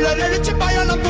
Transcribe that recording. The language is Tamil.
கீழே நெளிச்சு பயணம்